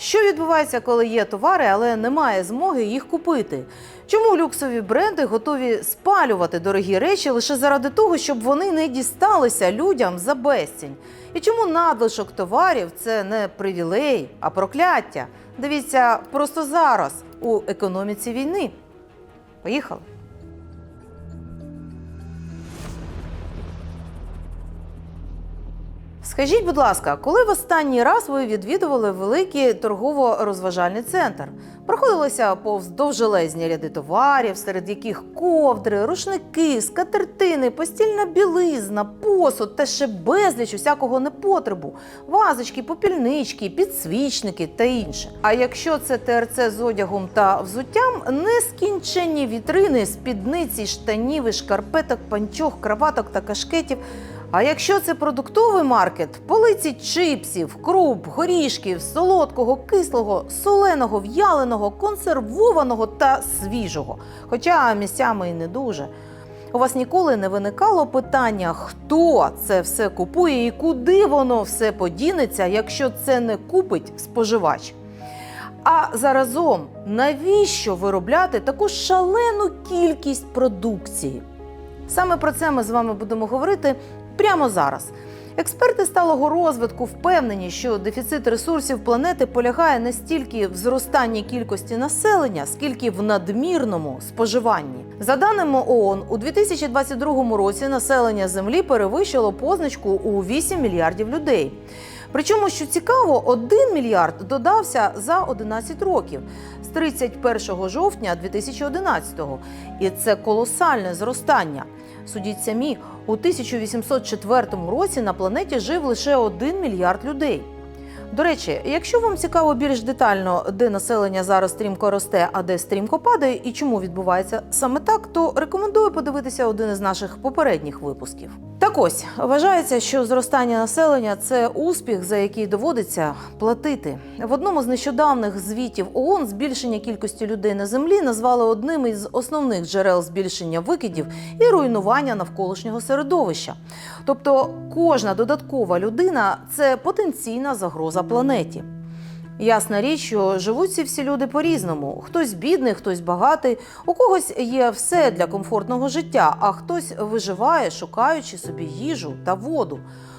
Що відбувається, коли є товари, але немає змоги їх купити? Чому люксові бренди готові спалювати дорогі речі лише заради того, щоб вони не дісталися людям за безцінь? І чому надлишок товарів це не привілей, а прокляття? Дивіться просто зараз у економіці війни. Поїхали. Скажіть, будь ласка, коли в останній раз ви відвідували великий торгово-розважальний центр? Проходилися повз довжелезні ряди товарів, серед яких ковдри, рушники, скатертини, постільна білизна, посуд та ще безліч усякого непотребу, вазочки, попільнички, підсвічники та інше. А якщо це ТРЦ з одягом та взуттям, нескінченні вітрини, спідниці, штанів, шкарпеток, панчох, краваток та кашкетів. А якщо це продуктовий маркет, полиці чипсів, круп, горішків, солодкого, кислого, соленого, в'яленого, консервованого та свіжого. Хоча місцями і не дуже. У вас ніколи не виникало питання, хто це все купує і куди воно все подінеться, якщо це не купить споживач. А заразом, навіщо виробляти таку шалену кількість продукції? Саме про це ми з вами будемо говорити прямо зараз. Експерти сталого розвитку впевнені, що дефіцит ресурсів планети полягає не стільки в зростанні кількості населення, скільки в надмірному споживанні. За даними ООН, у 2022 році населення Землі перевищило позначку у 8 мільярдів людей. Причому, що цікаво, 1 мільярд додався за 11 років з 31 жовтня 2011-го. І це колосальне зростання. Судіть самі, у 1804 році на планеті жив лише 1 мільярд людей. До речі, якщо вам цікаво більш детально, де населення зараз стрімко росте, а де стрімко падає, і чому відбувається саме так, то рекомендую подивитися один із наших попередніх випусків. Так ось вважається, що зростання населення це успіх, за який доводиться платити. В одному з нещодавних звітів ООН збільшення кількості людей на землі назвали одним із основних джерел збільшення викидів і руйнування навколишнього середовища. Тобто, кожна додаткова людина це потенційна загроза планеті. Ясна річ, що живуть ці всі люди по-різному. Хтось бідний, хтось багатий, у когось є все для комфортного життя, а хтось виживає, шукаючи собі їжу та воду.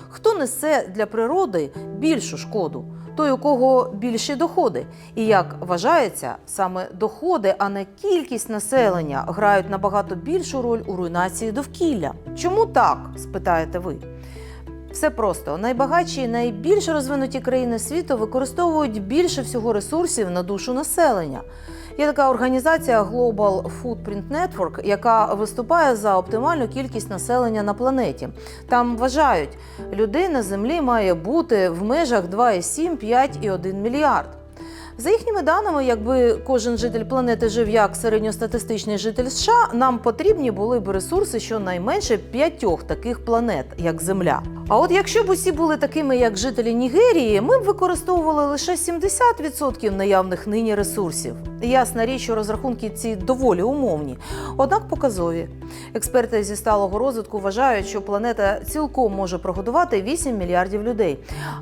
Хто несе для природи більшу шкоду? Той, у кого більші доходи. І як вважається, саме доходи, а не кількість населення грають набагато більшу роль у руйнації довкілля. Чому так? спитаєте ви. Все просто найбагатші і найбільш розвинуті країни світу використовують більше всього ресурсів на душу населення. Є така організація Global Footprint Network, яка виступає за оптимальну кількість населення на планеті. Там вважають, людей на землі має бути в межах 2,7, 5 і 1 мільярд. За їхніми даними, якби кожен житель планети жив як середньостатистичний житель США, нам потрібні були б ресурси щонайменше п'ятьох таких планет, як Земля. А от якщо б усі були такими, як жителі Нігерії, ми б використовували лише 70% наявних нині ресурсів. Ясна річ, що розрахунки ці доволі умовні, однак показові. Експерти зі сталого розвитку вважають, що планета цілком може прогодувати 8 мільярдів людей.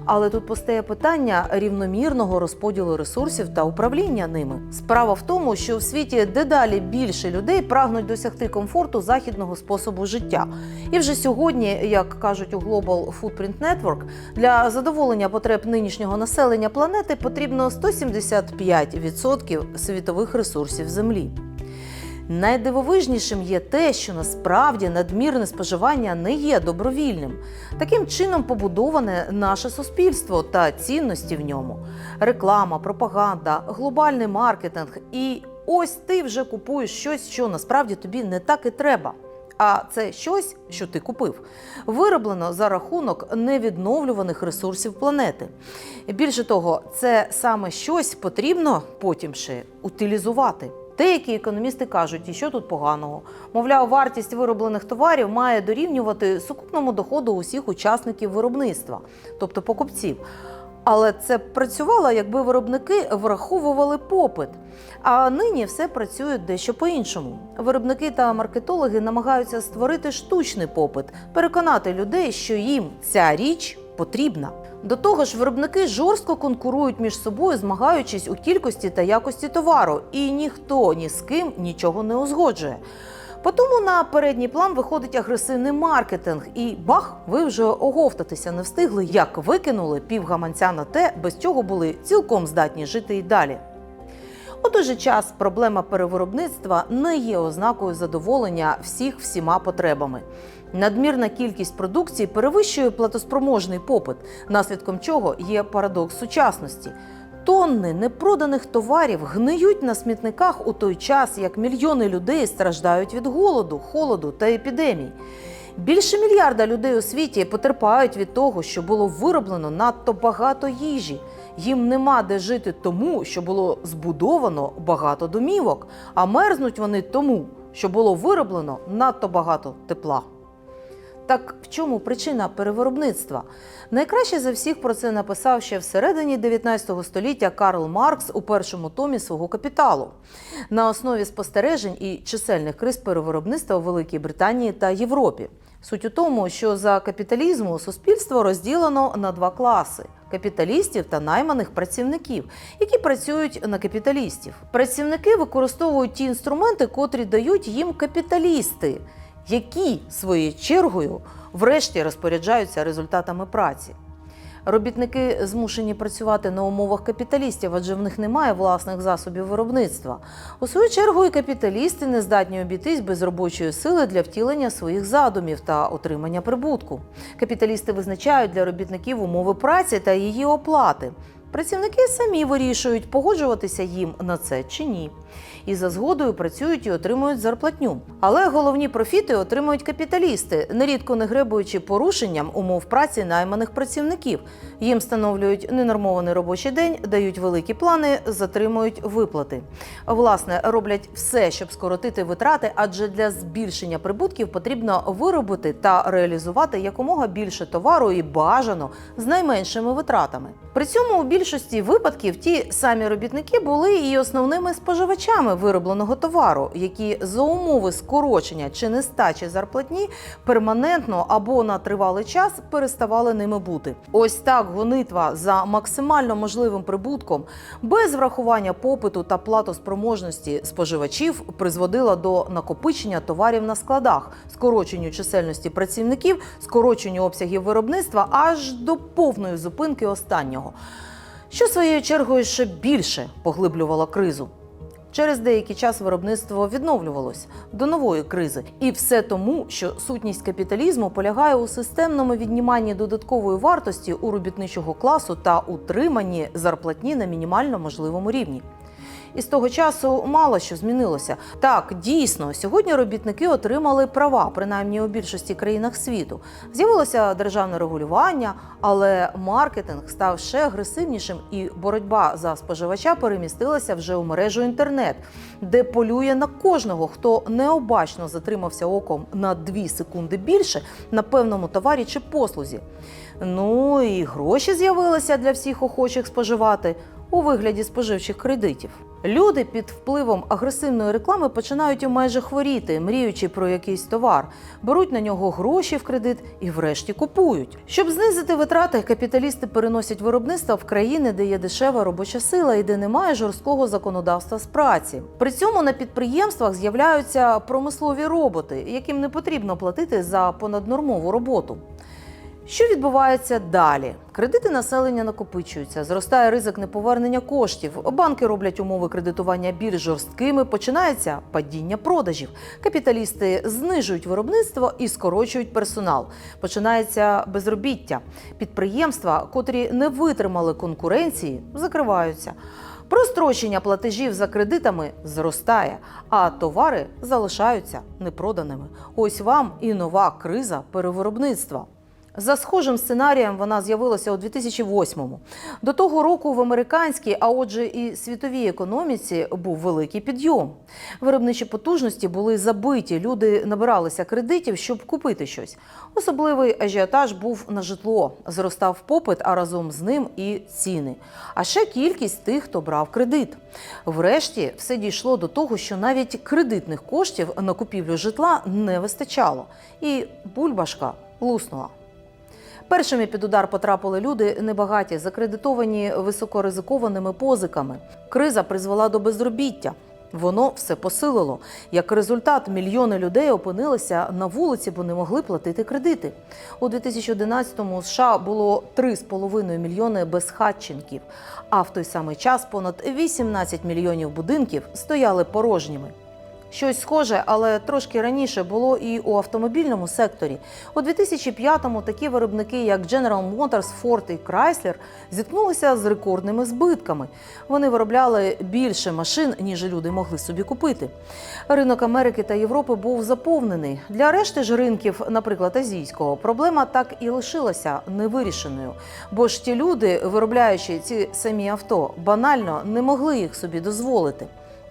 Але тут постає питання рівномірного розподілу ресурсів та управління ними. Справа в тому, що в світі дедалі більше людей прагнуть досягти комфорту західного способу життя. І вже сьогодні, як кажуть у Global Footprint Network, для задоволення потреб нинішнього населення планети потрібно 175% світових ресурсів Землі. Найдивовижнішим є те, що насправді надмірне споживання не є добровільним. Таким чином побудоване наше суспільство та цінності в ньому. Реклама, пропаганда, глобальний маркетинг. І ось ти вже купуєш щось, що насправді тобі не так і треба. А це щось, що ти купив, вироблено за рахунок невідновлюваних ресурсів планети. Більше того, це саме щось потрібно потім ще утилізувати. Деякі економісти кажуть, і що тут поганого. Мовляв, вартість вироблених товарів має дорівнювати сукупному доходу усіх учасників виробництва, тобто покупців. Але це б працювало, якби виробники враховували попит. А нині все працює дещо по-іншому. Виробники та маркетологи намагаються створити штучний попит, переконати людей, що їм ця річ потрібна. До того ж, виробники жорстко конкурують між собою, змагаючись у кількості та якості товару, і ніхто ні з ким нічого не узгоджує. Потому на передній план виходить агресивний маркетинг, і бах, ви вже оговтатися не встигли, як викинули півгаманця на те, без чого були цілком здатні жити і далі. У той же час проблема перевиробництва не є ознакою задоволення всіх всіма потребами. Надмірна кількість продукції перевищує платоспроможний попит, наслідком чого є парадокс сучасності. Тонни непроданих товарів гниють на смітниках у той час, як мільйони людей страждають від голоду, холоду та епідемій. Більше мільярда людей у світі потерпають від того, що було вироблено надто багато їжі. Їм нема де жити тому, що було збудовано багато домівок, а мерзнуть вони тому, що було вироблено надто багато тепла. Так в чому причина перевиробництва? Найкраще за всіх про це написав ще всередині 19 століття Карл Маркс у першому томі свого капіталу на основі спостережень і чисельних криз перевиробництва у Великій Британії та Європі. Суть у тому, що за капіталізму суспільство розділено на два класи. Капіталістів та найманих працівників, які працюють на капіталістів. Працівники використовують ті інструменти, котрі дають їм капіталісти, які своєю чергою врешті розпоряджаються результатами праці. Робітники змушені працювати на умовах капіталістів, адже в них немає власних засобів виробництва. У свою чергу, і капіталісти не здатні обійтись без робочої сили для втілення своїх задумів та отримання прибутку. Капіталісти визначають для робітників умови праці та її оплати. Працівники самі вирішують, погоджуватися їм на це чи ні. І за згодою працюють і отримують зарплатню. Але головні профіти отримують капіталісти, нерідко не гребуючи порушенням умов праці найманих працівників. Їм встановлюють ненормований робочий день, дають великі плани, затримують виплати. Власне, роблять все, щоб скоротити витрати, адже для збільшення прибутків потрібно виробити та реалізувати якомога більше товару і бажано з найменшими витратами. При цьому у більшості випадків ті самі робітники були і основними споживачами виробленого товару, які за умови скорочення чи нестачі зарплатні перманентно або на тривалий час переставали ними бути. Ось так гонитва за максимально можливим прибутком без врахування попиту та платоспроможності споживачів призводила до накопичення товарів на складах, скороченню чисельності працівників, скороченню обсягів виробництва аж до повної зупинки останнього що своєю чергою ще більше поглиблювало кризу. Через деякий час виробництво відновлювалось до нової кризи, і все тому, що сутність капіталізму полягає у системному відніманні додаткової вартості у робітничого класу та утриманні зарплатні на мінімально можливому рівні. І з того часу мало що змінилося. Так, дійсно, сьогодні робітники отримали права, принаймні у більшості країнах світу. З'явилося державне регулювання, але маркетинг став ще агресивнішим, і боротьба за споживача перемістилася вже у мережу інтернет, де полює на кожного, хто необачно затримався оком на 2 секунди більше на певному товарі чи послузі. Ну і гроші з'явилися для всіх охочих споживати у вигляді споживчих кредитів. Люди під впливом агресивної реклами починають майже хворіти, мріючи про якийсь товар, беруть на нього гроші в кредит і врешті купують. Щоб знизити витрати, капіталісти переносять виробництво в країни, де є дешева робоча сила і де немає жорсткого законодавства з праці. При цьому на підприємствах з'являються промислові роботи, яким не потрібно платити за понаднормову роботу. Що відбувається далі? Кредити населення накопичуються, зростає ризик неповернення коштів. Банки роблять умови кредитування більш жорсткими. Починається падіння продажів. Капіталісти знижують виробництво і скорочують персонал. Починається безробіття. Підприємства, котрі не витримали конкуренції, закриваються. Прострочення платежів за кредитами зростає, а товари залишаються непроданими. Ось вам і нова криза перевиробництва. За схожим сценарієм вона з'явилася у 2008-му. До того року в американській, а отже, і світовій економіці був великий підйом. Виробничі потужності були забиті. Люди набиралися кредитів, щоб купити щось. Особливий ажіотаж був на житло. Зростав попит, а разом з ним і ціни. А ще кількість тих, хто брав кредит. Врешті все дійшло до того, що навіть кредитних коштів на купівлю житла не вистачало, і бульбашка луснула. Першими під удар потрапили люди небагаті, закредитовані високоризикованими позиками. Криза призвела до безробіття. Воно все посилило. Як результат, мільйони людей опинилися на вулиці, бо не могли платити кредити. У 2011-му у США було 3,5 мільйони безхатченків, а в той самий час понад 18 мільйонів будинків стояли порожніми. Щось схоже, але трошки раніше було і у автомобільному секторі. У 2005-му такі виробники, як General Motors, Ford і Chrysler, зіткнулися з рекордними збитками. Вони виробляли більше машин, ніж люди могли собі купити. Ринок Америки та Європи був заповнений. Для решти ж ринків, наприклад, азійського, проблема так і лишилася невирішеною. Бо ж ті люди, виробляючи ці самі авто, банально не могли їх собі дозволити.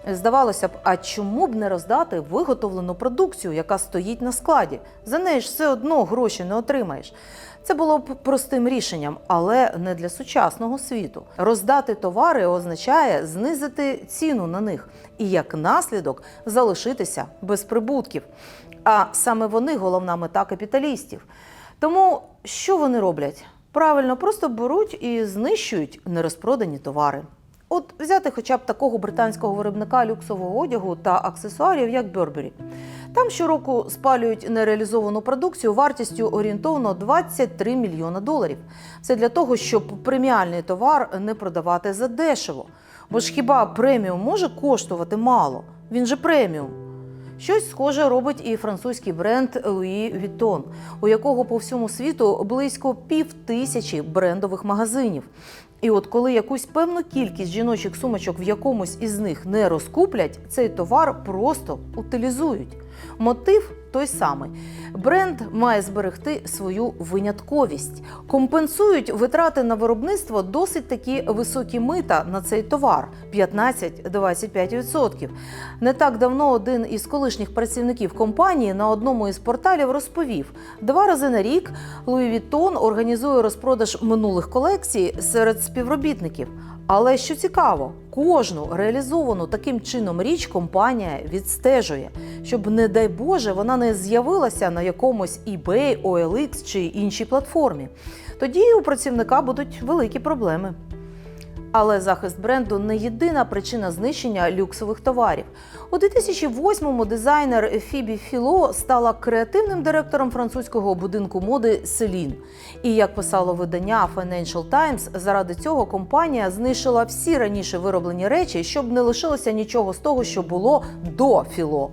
Здавалося б, а чому б не роздати виготовлену продукцію, яка стоїть на складі? За неї ж все одно гроші не отримаєш. Це було б простим рішенням, але не для сучасного світу. Роздати товари означає знизити ціну на них і як наслідок залишитися без прибутків. А саме вони головна мета капіталістів. Тому що вони роблять? Правильно, просто беруть і знищують нерозпродані товари. От взяти хоча б такого британського виробника люксового одягу та аксесуарів, як Burberry. Там щороку спалюють нереалізовану продукцію вартістю орієнтовно 23 мільйона доларів. Це для того, щоб преміальний товар не продавати за дешево. Бо ж хіба преміум може коштувати мало? Він же преміум. Щось схоже робить і французький бренд Louis Vuitton, у якого по всьому світу близько пів тисячі брендових магазинів. І от коли якусь певну кількість жіночих сумочок в якомусь із них не розкуплять, цей товар просто утилізують. Мотив той самий. Бренд має зберегти свою винятковість. Компенсують витрати на виробництво досить такі високі мита на цей товар 15-25%. Не так давно один із колишніх працівників компанії на одному із порталів розповів: два рази на рік Louis Vuitton організує розпродаж минулих колекцій серед співробітників. Але що цікаво, кожну реалізовану таким чином річ компанія відстежує, щоб, не дай Боже, вона не з'явилася на якомусь eBay, OLX чи іншій платформі. Тоді у працівника будуть великі проблеми. Але захист бренду не єдина причина знищення люксових товарів. У 2008-му дизайнер Фібі Філо стала креативним директором французького будинку моди Селін. І як писало видання Financial Times, заради цього компанія знищила всі раніше вироблені речі, щоб не лишилося нічого з того, що було до Філо.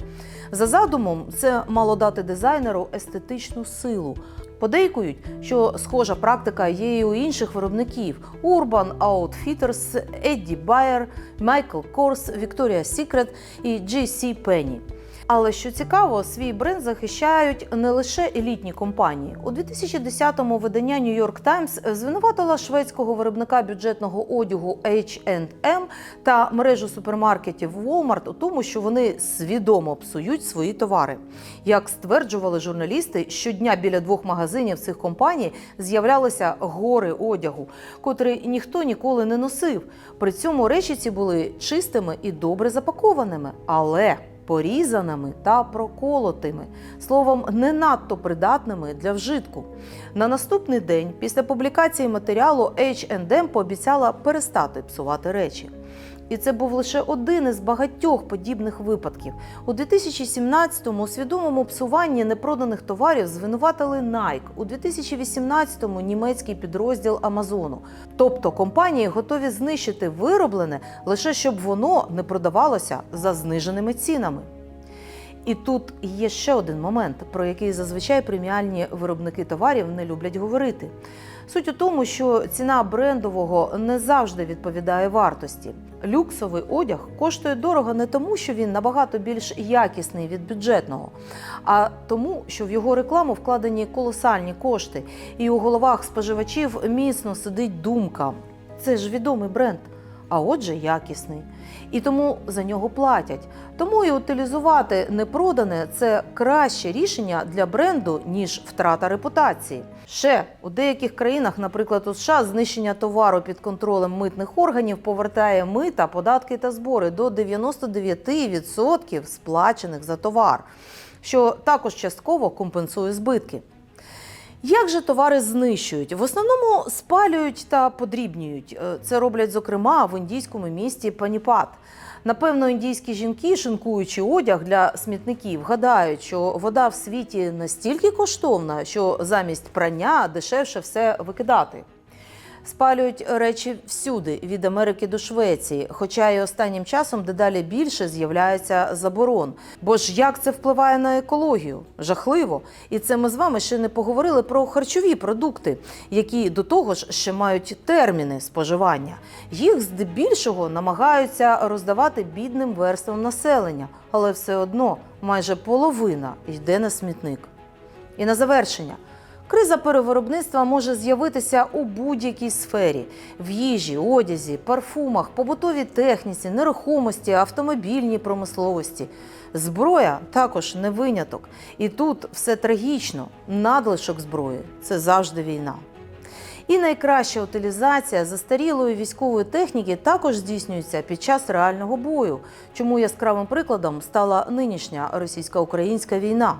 За задумом, це мало дати дизайнеру естетичну силу. Подейкують, що схожа практика є і у інших виробників: Urban Outfitters, Eddie Bayer, Michael Kors, Victoria's Secret і JC Penney. Але що цікаво, свій бренд захищають не лише елітні компанії. У 2010-му видання New York Times звинуватила шведського виробника бюджетного одягу H&M та мережу супермаркетів Walmart у тому, що вони свідомо псують свої товари. Як стверджували журналісти, щодня біля двох магазинів цих компаній з'являлися гори одягу, котрий ніхто ніколи не носив. При цьому речі ці були чистими і добре запакованими. Але порізаними та проколотими, словом, не надто придатними для вжитку. На наступний день, після публікації матеріалу, H&M пообіцяла перестати псувати речі. І це був лише один із багатьох подібних випадків. У 2017-му у свідомому псуванні непроданих товарів звинуватили Nike, у 2018-му німецький підрозділ Амазону. Тобто компанії готові знищити вироблене лише щоб воно не продавалося за зниженими цінами. І тут є ще один момент, про який зазвичай преміальні виробники товарів не люблять говорити. Суть у тому, що ціна брендового не завжди відповідає вартості. Люксовий одяг коштує дорого не тому, що він набагато більш якісний від бюджетного, а тому, що в його рекламу вкладені колосальні кошти, і у головах споживачів міцно сидить думка: це ж відомий бренд, а отже, якісний. І тому за нього платять. Тому і утилізувати непродане це краще рішення для бренду, ніж втрата репутації. Ще у деяких країнах, наприклад, у США, знищення товару під контролем митних органів повертає мита, податки та збори до 99% сплачених за товар, що також частково компенсує збитки. Як же товари знищують? В основному спалюють та подрібнюють. Е, Це роблять, зокрема, в індійському місті Паніпат. Напевно, індійські жінки, шинкуючи одяг для смітників, гадають, що вода в світі настільки коштовна, що замість прання дешевше все викидати. Спалюють речі всюди, від Америки до Швеції, хоча і останнім часом дедалі більше з'являється заборон. Бо ж як це впливає на екологію? Жахливо. І це ми з вами ще не поговорили про харчові продукти, які до того ж ще мають терміни споживання. Їх здебільшого намагаються роздавати бідним верствам населення, але все одно майже половина йде на смітник. І на завершення. Криза перевиробництва може з'явитися у будь-якій сфері: в їжі, одязі, парфумах, побутовій техніці, нерухомості, автомобільній промисловості. Зброя також не виняток. І тут все трагічно. Надлишок зброї це завжди війна. І найкраща утилізація застарілої військової техніки також здійснюється під час реального бою, чому яскравим прикладом стала нинішня російсько-українська війна.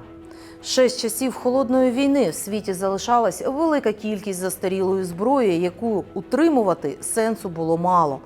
Ще з часів холодної війни в світі залишалась велика кількість застарілої зброї, яку утримувати сенсу було мало,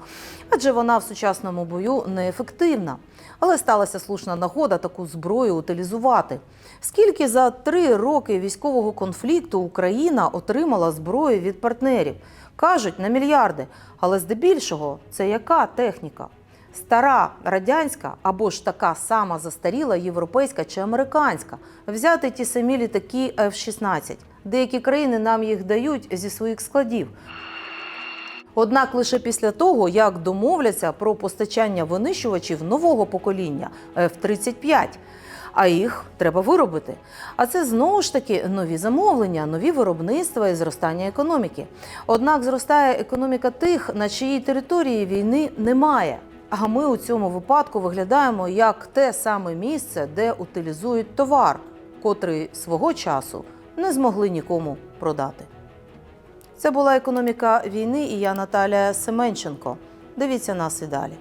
адже вона в сучасному бою неефективна. Але сталася слушна нагода таку зброю утилізувати. Скільки за три роки військового конфлікту Україна отримала зброї від партнерів? Кажуть на мільярди, але здебільшого це яка техніка? Стара радянська або ж така сама застаріла європейська чи американська. Взяти ті самі літаки F-16. Деякі країни нам їх дають зі своїх складів. Однак лише після того, як домовляться про постачання винищувачів нового покоління F-35. А їх треба виробити. А це знову ж таки нові замовлення, нові виробництва і зростання економіки. Однак зростає економіка тих, на чиїй території війни немає. А ми у цьому випадку виглядаємо як те саме місце, де утилізують товар, котрий свого часу не змогли нікому продати. Це була економіка війни, і я Наталія Семенченко. Дивіться нас і далі.